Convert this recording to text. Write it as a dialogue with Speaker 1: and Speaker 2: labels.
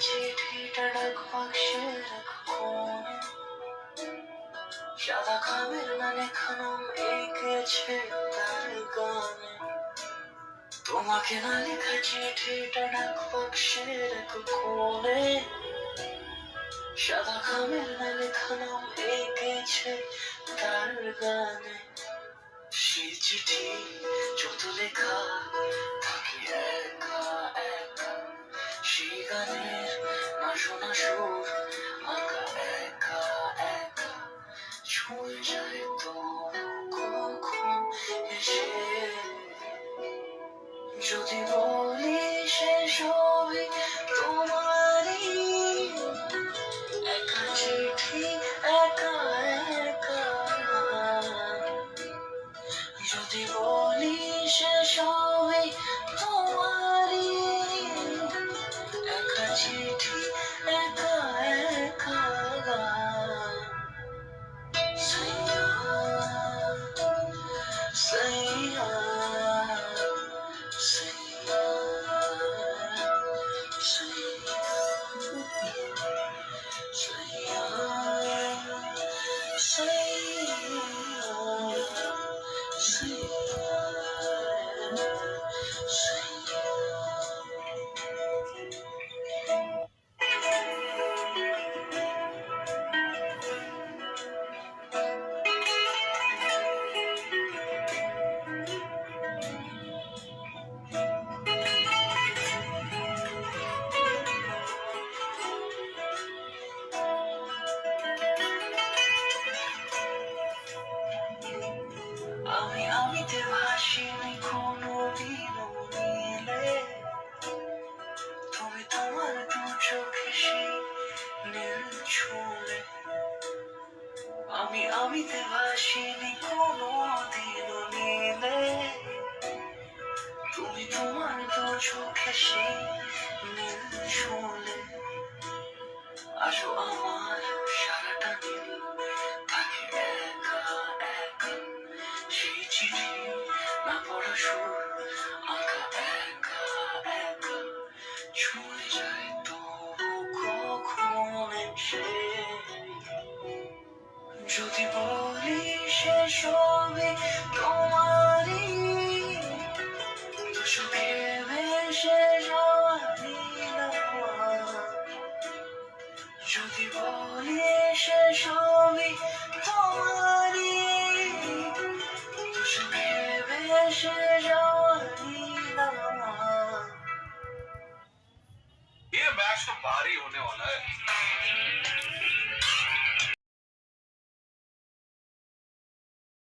Speaker 1: চিঠিটা ডাক বাক্সে রাখো সাদা খামের মানে খানাম এঁকেছে তার গানে তোমাকে না লেখা চিঠিটা ডাক বাক্সে রাখো সাদা খামের না লেখা নাম এঁকেছে তার গানে সেই চিঠি যত লেখা থাকে একা একা সেই গানের না শোনা সুর আঁকা একা একা ছুঁয়ে যায় তো কখন এসে যদি বলি সে সবই তোমারই একা চিঠি একা একা যদি বলি সে সবই আমি আমিতে ভাসিনি কোনো দিনও মিলে তুমি তোমার দু চোখে সেই নীল ছুঁলে আমি আমিতে ভাসিনি কোনো দিনও মিলে তুমি তোমার দু চোখে সেই নীল ছুঁলে আসো আমার ভেবে সে সবারই না যদি বলি সে সবই তোমারই দুশো ভেবে সে সবারই না
Speaker 2: ये मैच तो भारी होने वाला है